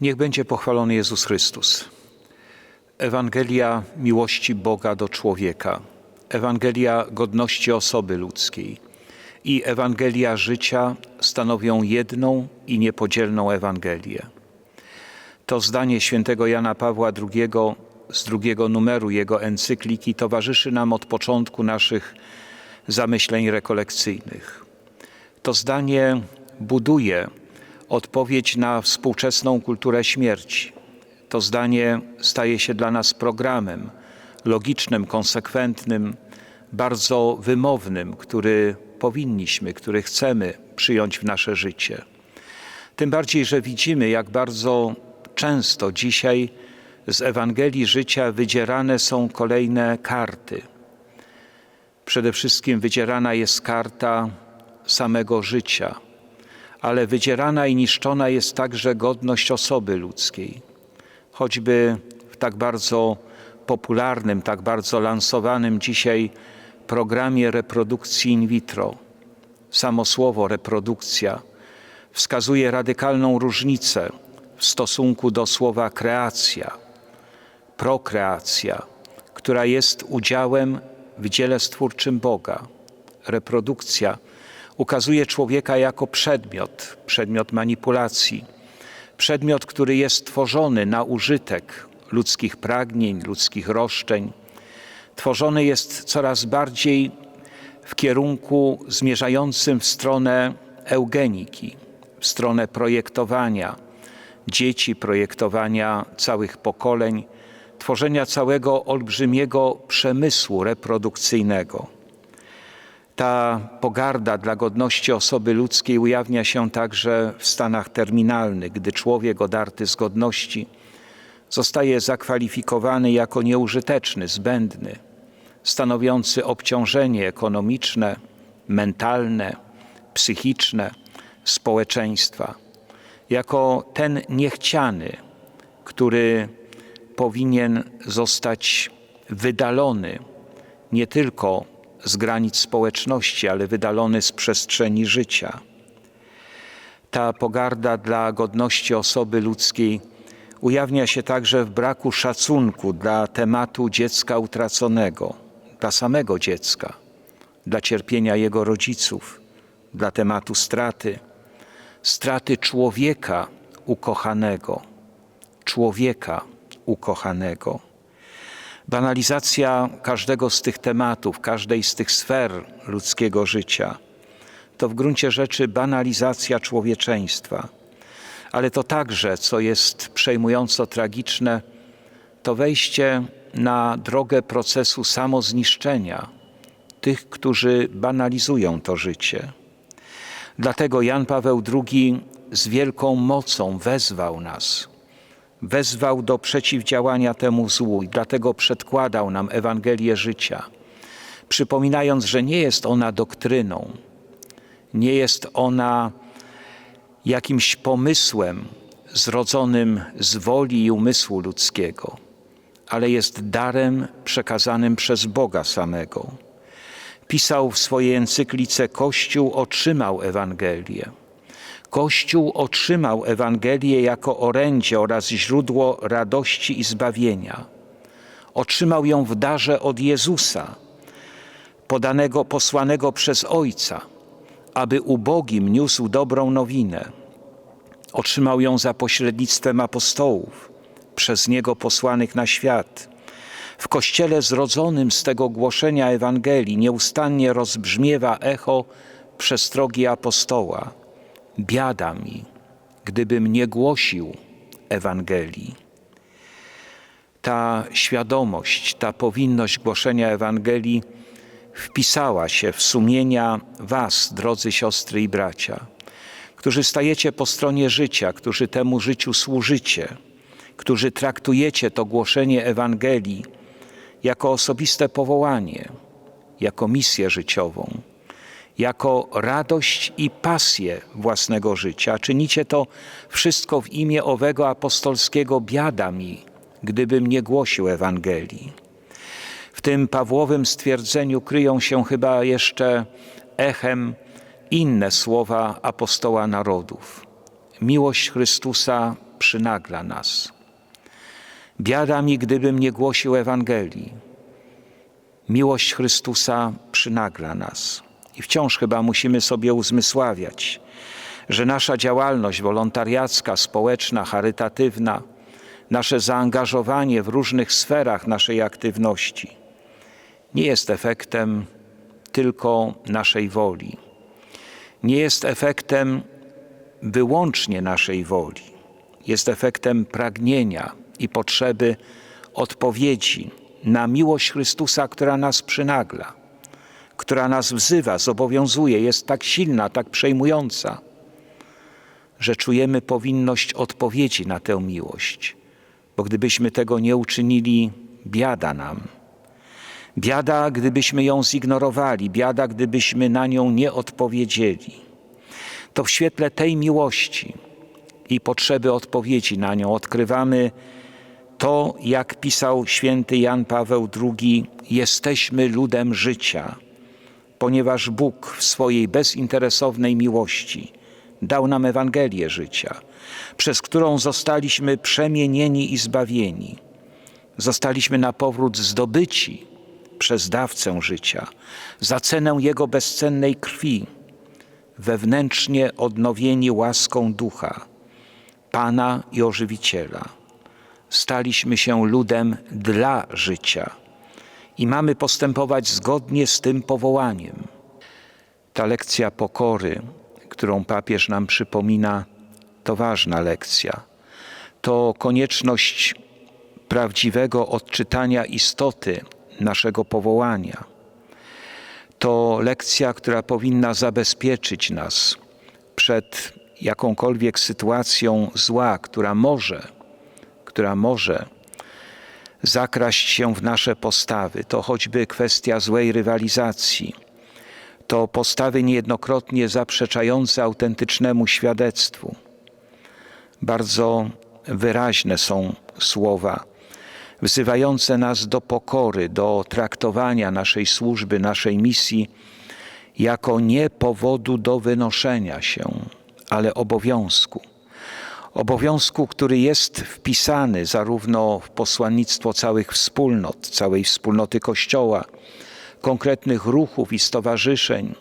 Niech będzie pochwalony Jezus Chrystus. Ewangelia miłości Boga do człowieka, Ewangelia godności osoby ludzkiej i Ewangelia życia stanowią jedną i niepodzielną Ewangelię. To zdanie świętego Jana Pawła II z drugiego numeru jego encykliki towarzyszy nam od początku naszych zamyśleń rekolekcyjnych. To zdanie buduje odpowiedź na współczesną kulturę śmierci. To zdanie staje się dla nas programem logicznym, konsekwentnym, bardzo wymownym, który powinniśmy, który chcemy przyjąć w nasze życie. Tym bardziej, że widzimy, jak bardzo często dzisiaj z Ewangelii życia wydzierane są kolejne karty. Przede wszystkim wydzierana jest karta samego życia, ale wydzierana i niszczona jest także godność osoby ludzkiej. Choćby w tak bardzo popularnym, tak bardzo lansowanym dzisiaj programie reprodukcji in vitro. Samo słowo reprodukcja wskazuje radykalną różnicę w stosunku do słowa kreacja, prokreacja, która jest udziałem w dziele stwórczym Boga. Reprodukcja ukazuje człowieka jako przedmiot, przedmiot manipulacji, przedmiot, który jest tworzony na użytek ludzkich pragnień, ludzkich roszczeń. Tworzony jest coraz bardziej w kierunku zmierzającym w stronę eugeniki, w stronę projektowania dzieci, projektowania całych pokoleń, tworzenia całego olbrzymiego przemysłu reprodukcyjnego. Ta pogarda dla godności osoby ludzkiej ujawnia się także w stanach terminalnych, gdy człowiek odarty z godności zostaje zakwalifikowany jako nieużyteczny, zbędny, stanowiący obciążenie ekonomiczne, mentalne, psychiczne społeczeństwa, jako ten niechciany, który powinien zostać wydalony nie tylko z granic społeczności, ale wydalony z przestrzeni życia. Ta pogarda dla godności osoby ludzkiej ujawnia się także w braku szacunku dla tematu dziecka utraconego, dla samego dziecka, dla cierpienia jego rodziców, dla tematu straty, straty człowieka ukochanego, człowieka ukochanego. Banalizacja każdego z tych tematów, każdej z tych sfer ludzkiego życia, to w gruncie rzeczy banalizacja człowieczeństwa. Ale to także, co jest przejmująco tragiczne, to wejście na drogę procesu samozniszczenia tych, którzy banalizują to życie. Dlatego Jan Paweł II z wielką mocą wezwał nas, wezwał do przeciwdziałania temu złu i dlatego przedkładał nam Ewangelię życia, przypominając, że nie jest ona doktryną, nie jest ona jakimś pomysłem zrodzonym z woli i umysłu ludzkiego, ale jest darem przekazanym przez Boga samego. Pisał w swojej encyklice Kościół otrzymał Ewangelię. Kościół otrzymał Ewangelię jako orędzie oraz źródło radości i zbawienia. Otrzymał ją w darze od Jezusa, podanego, posłanego przez Ojca, aby ubogim niósł dobrą nowinę. Otrzymał ją za pośrednictwem apostołów, przez Niego posłanych na świat. W Kościele zrodzonym z tego głoszenia Ewangelii nieustannie rozbrzmiewa echo przestrogi apostoła. Biada mi, gdybym nie głosił Ewangelii. Ta świadomość, ta powinność głoszenia Ewangelii wpisała się w sumienia Was, drodzy siostry i bracia, którzy stajecie po stronie życia, którzy temu życiu służycie, którzy traktujecie to głoszenie Ewangelii jako osobiste powołanie, jako misję życiową, jako radość i pasję własnego życia. Czynicie to wszystko w imię owego apostolskiego biada mi, gdybym nie głosił Ewangelii. W tym Pawłowym stwierdzeniu kryją się chyba jeszcze echem inne słowa apostoła narodów. Miłość Chrystusa przynagla nas. Biada mi, gdybym nie głosił Ewangelii. Miłość Chrystusa przynagla nas. I wciąż chyba musimy sobie uzmysławiać, że nasza działalność wolontariacka, społeczna, charytatywna, nasze zaangażowanie w różnych sferach naszej aktywności nie jest efektem tylko naszej woli. Nie jest efektem wyłącznie naszej woli. Jest efektem pragnienia i potrzeby odpowiedzi na miłość Chrystusa, która nas przynagla, która nas wzywa, zobowiązuje, jest tak silna, tak przejmująca, że czujemy powinność odpowiedzi na tę miłość, bo gdybyśmy tego nie uczynili, biada nam. Biada, gdybyśmy ją zignorowali, biada, gdybyśmy na nią nie odpowiedzieli. To w świetle tej miłości i potrzeby odpowiedzi na nią odkrywamy to, jak pisał święty Jan Paweł II, jesteśmy ludem życia, ponieważ Bóg w swojej bezinteresownej miłości dał nam Ewangelię życia, przez którą zostaliśmy przemienieni i zbawieni. Zostaliśmy na powrót zdobyci przez dawcę życia, za cenę Jego bezcennej krwi, wewnętrznie odnowieni łaską ducha, Pana i Ożywiciela. Staliśmy się ludem dla życia i mamy postępować zgodnie z tym powołaniem. Ta lekcja pokory, którą papież nam przypomina, to ważna lekcja. To konieczność prawdziwego odczytania istoty naszego powołania. To lekcja, która powinna zabezpieczyć nas przed jakąkolwiek sytuacją zła, która może, która może zakraść się w nasze postawy. To choćby kwestia złej rywalizacji. To postawy niejednokrotnie zaprzeczające autentycznemu świadectwu. Bardzo wyraźne są słowa wzywające nas do pokory, do traktowania naszej służby, naszej misji jako nie powodu do wynoszenia się, ale obowiązku. Obowiązku, który jest wpisany zarówno w posłannictwo całych wspólnot, całej wspólnoty Kościoła, konkretnych ruchów i stowarzyszeń,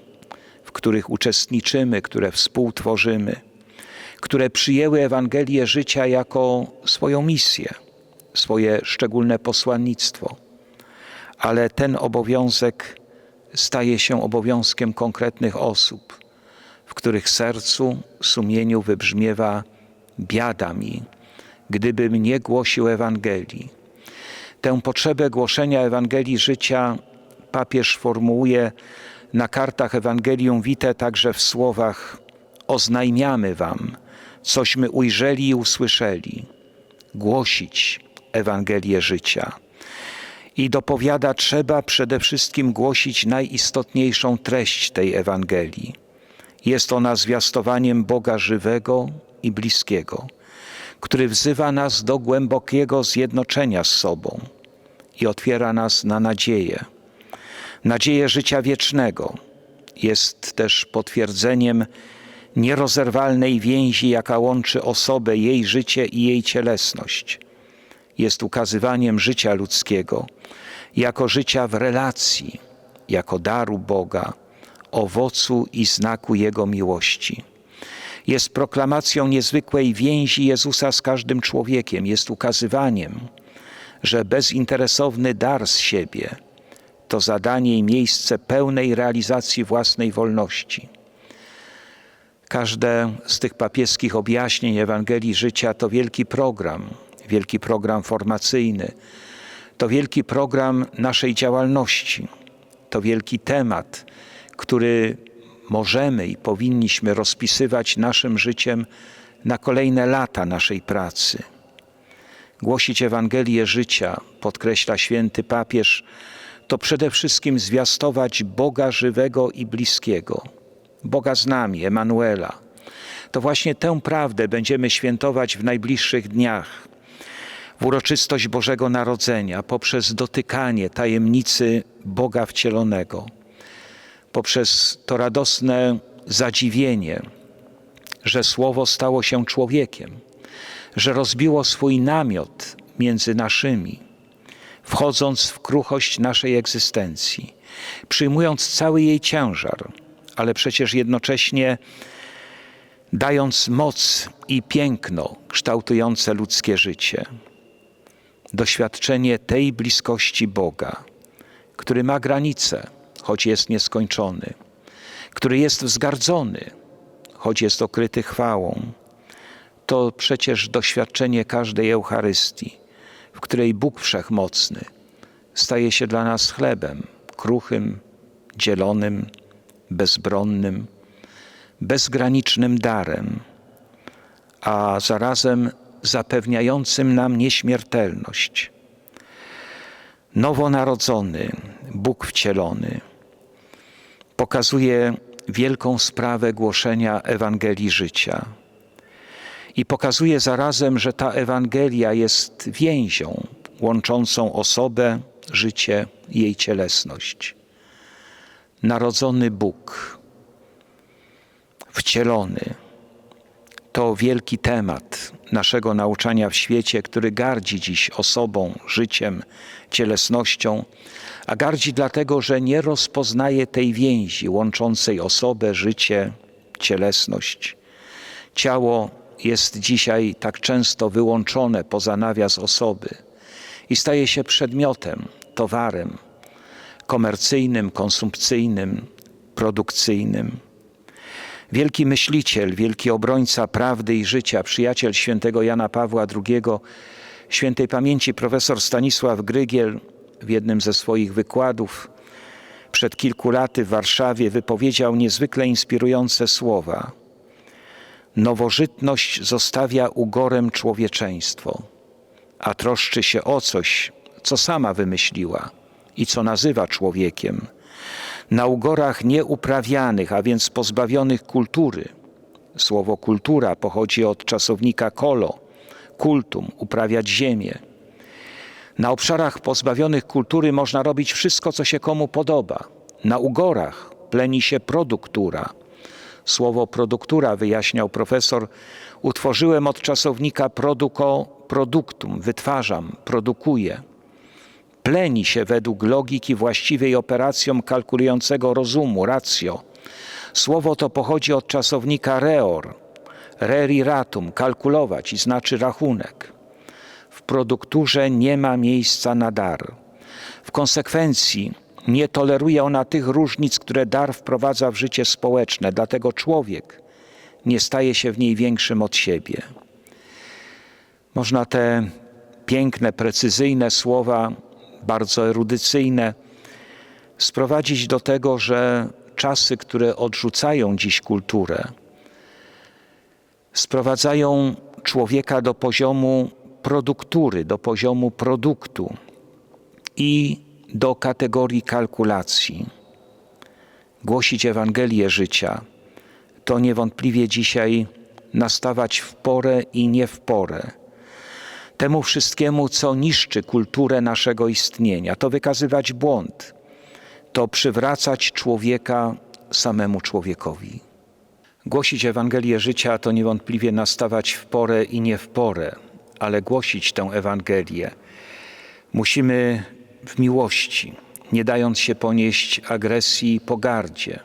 w których uczestniczymy, które współtworzymy, które przyjęły Ewangelię życia jako swoją misję swoje szczególne posłannictwo, ale ten obowiązek staje się obowiązkiem konkretnych osób, w których sercu, sumieniu wybrzmiewa biada mi, gdybym nie głosił Ewangelii. Tę potrzebę głoszenia Ewangelii życia papież formułuje na kartach Ewangelium Vitae także w słowach oznajmiamy wam, cośmy ujrzeli i usłyszeli, głosić, Ewangelię życia. I dopowiada, trzeba przede wszystkim głosić najistotniejszą treść tej Ewangelii. Jest ona zwiastowaniem Boga żywego i bliskiego, który wzywa nas do głębokiego zjednoczenia z sobą i otwiera nas na nadzieję. Nadzieję życia wiecznego jest też potwierdzeniem nierozerwalnej więzi, jaka łączy osobę, jej życie i jej cielesność jest ukazywaniem życia ludzkiego jako życia w relacji, jako daru Boga, owocu i znaku Jego miłości. Jest proklamacją niezwykłej więzi Jezusa z każdym człowiekiem, jest ukazywaniem, że bezinteresowny dar z siebie to zadanie i miejsce pełnej realizacji własnej wolności. Każde z tych papieskich objaśnień Ewangelii życia to wielki program, wielki program formacyjny, to wielki program naszej działalności, to wielki temat, który możemy i powinniśmy rozpisywać naszym życiem na kolejne lata naszej pracy. Głosić Ewangelię życia, podkreśla święty papież, to przede wszystkim zwiastować Boga żywego i bliskiego, Boga z nami, Emanuela. To właśnie tę prawdę będziemy świętować w najbliższych dniach, w uroczystość Bożego Narodzenia, poprzez dotykanie tajemnicy Boga wcielonego, poprzez to radosne zadziwienie, że Słowo stało się człowiekiem, że rozbiło swój namiot między naszymi, wchodząc w kruchość naszej egzystencji, przyjmując cały jej ciężar, ale przecież jednocześnie dając moc i piękno kształtujące ludzkie życie. Doświadczenie tej bliskości Boga, który ma granice, choć jest nieskończony, który jest wzgardzony, choć jest okryty chwałą, to przecież doświadczenie każdej Eucharystii, w której Bóg Wszechmocny staje się dla nas chlebem kruchym, dzielonym, bezbronnym, bezgranicznym darem, a zarazem zapewniającym nam nieśmiertelność. Nowonarodzony, Bóg wcielony, pokazuje wielką sprawę głoszenia Ewangelii życia. I pokazuje zarazem, że ta Ewangelia jest więzią łączącą osobę, życie jej cielesność. Narodzony Bóg, wcielony, to wielki temat naszego nauczania w świecie, który gardzi dziś osobą, życiem, cielesnością, a gardzi dlatego, że nie rozpoznaje tej więzi łączącej osobę, życie, cielesność. Ciało jest dzisiaj tak często wyłączone poza nawias osoby i staje się przedmiotem, towarem komercyjnym, konsumpcyjnym, produkcyjnym. Wielki myśliciel, wielki obrońca prawdy i życia, przyjaciel świętego Jana Pawła II, świętej pamięci profesor Stanisław Grygiel w jednym ze swoich wykładów przed kilku laty w Warszawie wypowiedział niezwykle inspirujące słowa. Nowożytność zostawia ugorem człowieczeństwo, a troszczy się o coś, co sama wymyśliła i co nazywa człowiekiem. Na ugorach nieuprawianych, a więc pozbawionych kultury. Słowo kultura pochodzi od czasownika kolo, kultum, uprawiać ziemię. Na obszarach pozbawionych kultury można robić wszystko, co się komu podoba. Na ugorach pleni się produktura. Słowo produktura, wyjaśniał profesor, utworzyłem od czasownika produko, produktum, wytwarzam, produkuję. Pleni się według logiki właściwej operacjom kalkulującego rozumu, ratio. Słowo to pochodzi od czasownika reor, reriratum, kalkulować i znaczy rachunek. Produkturze nie ma miejsca na dar. W konsekwencji nie toleruje ona tych różnic, które dar wprowadza w życie społeczne, dlatego człowiek nie staje się w niej większym od siebie. Można te piękne, precyzyjne słowa, bardzo erudycyjne, sprowadzić do tego, że czasy, które odrzucają dziś kulturę, sprowadzają człowieka do poziomu produktury, do poziomu produktu i do kategorii kalkulacji. Głosić Ewangelię życia to niewątpliwie dzisiaj nastawać w porę i nie w porę. Temu wszystkiemu, co niszczy kulturę naszego istnienia, to wykazywać błąd, to przywracać człowieka samemu człowiekowi. Głosić Ewangelię życia to niewątpliwie nastawać w porę i nie w porę, ale głosić tę Ewangelię. Musimy w miłości, nie dając się ponieść agresji i pogardzie.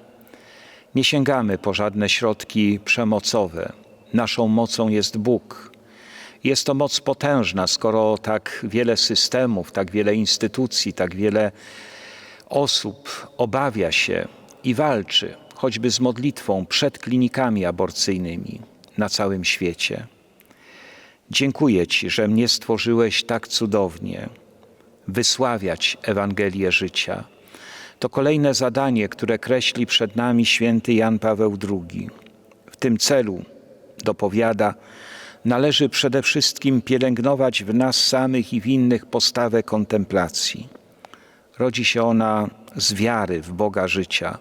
Nie sięgamy po żadne środki przemocowe. Naszą mocą jest Bóg. Jest to moc potężna, skoro tak wiele systemów, tak wiele instytucji, tak wiele osób obawia się i walczy, choćby z modlitwą przed klinikami aborcyjnymi na całym świecie. Dziękuję Ci, że mnie stworzyłeś tak cudownie wysławiać Ewangelię życia. To kolejne zadanie, które kreśli przed nami święty Jan Paweł II. W tym celu, dopowiada, należy przede wszystkim pielęgnować w nas samych i w innych postawę kontemplacji. Rodzi się ona z wiary w Boga życia,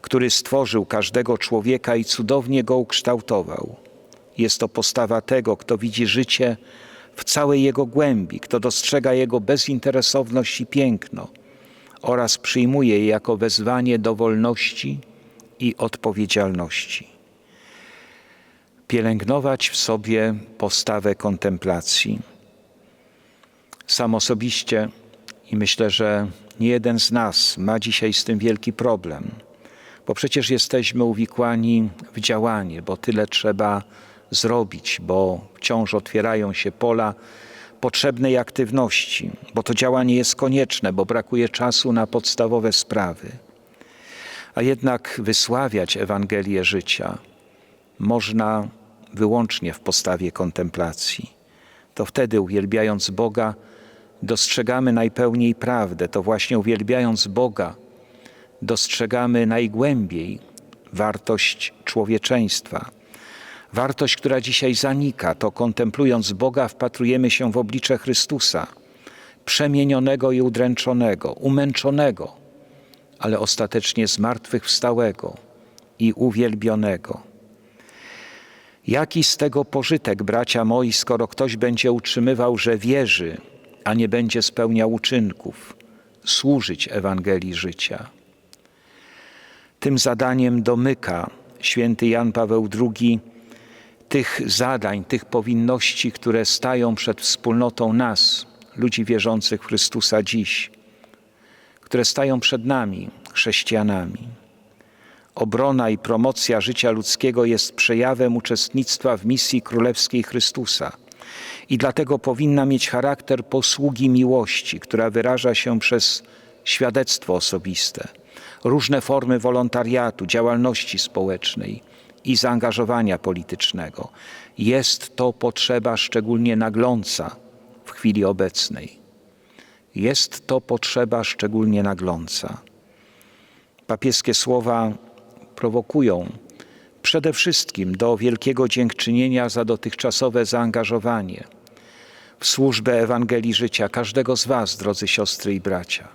który stworzył każdego człowieka i cudownie go ukształtował. Jest to postawa tego, kto widzi życie w całej jego głębi, kto dostrzega jego bezinteresowność i piękno oraz przyjmuje je jako wezwanie do wolności i odpowiedzialności. pielęgnować w sobie postawę kontemplacji. Sam osobiście i myślę, że nie jeden z nas ma dzisiaj z tym wielki problem, bo przecież jesteśmy uwikłani w działanie, bo tyle trzeba zrobić, bo wciąż otwierają się pola potrzebnej aktywności, bo to działanie jest konieczne, bo brakuje czasu na podstawowe sprawy. A jednak wysławiać Ewangelię życia można wyłącznie w postawie kontemplacji. To wtedy, uwielbiając Boga, dostrzegamy najpełniej prawdę. To właśnie uwielbiając Boga, dostrzegamy najgłębiej wartość człowieczeństwa. Wartość, która dzisiaj zanika, to kontemplując Boga, wpatrujemy się w oblicze Chrystusa, przemienionego i udręczonego, umęczonego, ale ostatecznie zmartwychwstałego i uwielbionego. Jaki z tego pożytek, bracia moi, skoro ktoś będzie utrzymywał, że wierzy, a nie będzie spełniał uczynków, służyć Ewangelii życia? Tym zadaniem domyka święty Jan Paweł II tych zadań, tych powinności, które stają przed wspólnotą nas, ludzi wierzących w Chrystusa dziś, które stają przed nami, chrześcijanami. Obrona i promocja życia ludzkiego jest przejawem uczestnictwa w misji królewskiej Chrystusa i dlatego powinna mieć charakter posługi miłości, która wyraża się przez świadectwo osobiste, różne formy wolontariatu, działalności społecznej i zaangażowania politycznego. Jest to potrzeba szczególnie nagląca w chwili obecnej. Jest to potrzeba szczególnie nagląca. Papieskie słowa prowokują przede wszystkim do wielkiego dziękczynienia za dotychczasowe zaangażowanie w służbę Ewangelii życia każdego z Was, drodzy siostry i bracia,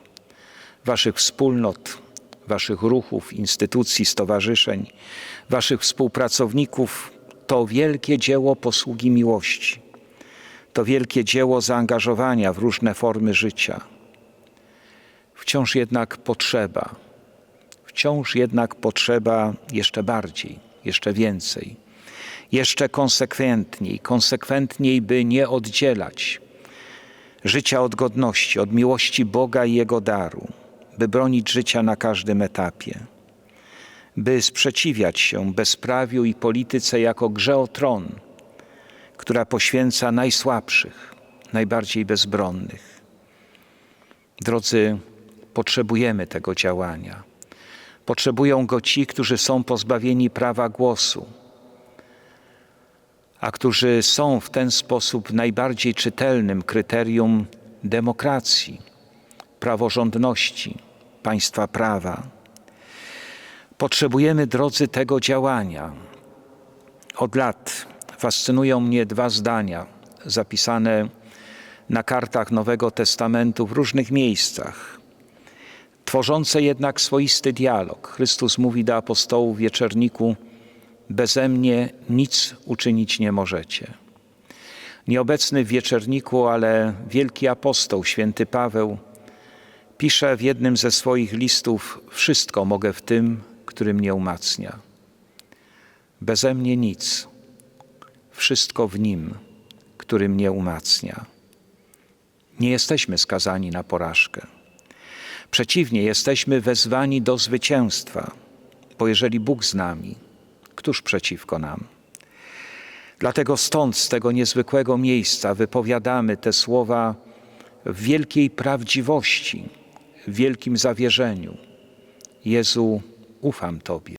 Waszych wspólnot, Waszych ruchów, instytucji, stowarzyszeń, Waszych współpracowników. To wielkie dzieło posługi miłości, to wielkie dzieło zaangażowania w różne formy życia. Wciąż jednak potrzeba, wciąż jednak potrzeba jeszcze bardziej, jeszcze więcej, jeszcze konsekwentniej, konsekwentniej, by nie oddzielać życia od godności, od miłości Boga i Jego daru, by bronić życia na każdym etapie, by sprzeciwiać się bezprawiu i polityce jako grze o tron, która poświęca najsłabszych, najbardziej bezbronnych. Drodzy, potrzebujemy tego działania. Potrzebują go ci, którzy są pozbawieni prawa głosu, a którzy są w ten sposób najbardziej czytelnym kryterium demokracji, praworządności, państwa prawa. Potrzebujemy, drodzy, tego działania. Od lat fascynują mnie dwa zdania zapisane na kartach Nowego Testamentu w różnych miejscach tworzące jednak swoisty dialog. Chrystus mówi do apostołów w wieczerniku: Beze mnie nic uczynić nie możecie. Nieobecny w wieczerniku, ale wielki apostoł, święty Paweł, pisze w jednym ze swoich listów: Wszystko mogę w tym, który mnie umacnia. Beze mnie nic, wszystko w nim, który mnie umacnia. Nie jesteśmy skazani na porażkę. Przeciwnie, jesteśmy wezwani do zwycięstwa, bo jeżeli Bóg z nami, któż przeciwko nam? Dlatego stąd, z tego niezwykłego miejsca, wypowiadamy te słowa w wielkiej prawdziwości, wielkim zawierzeniu. Jezu, ufam Tobie.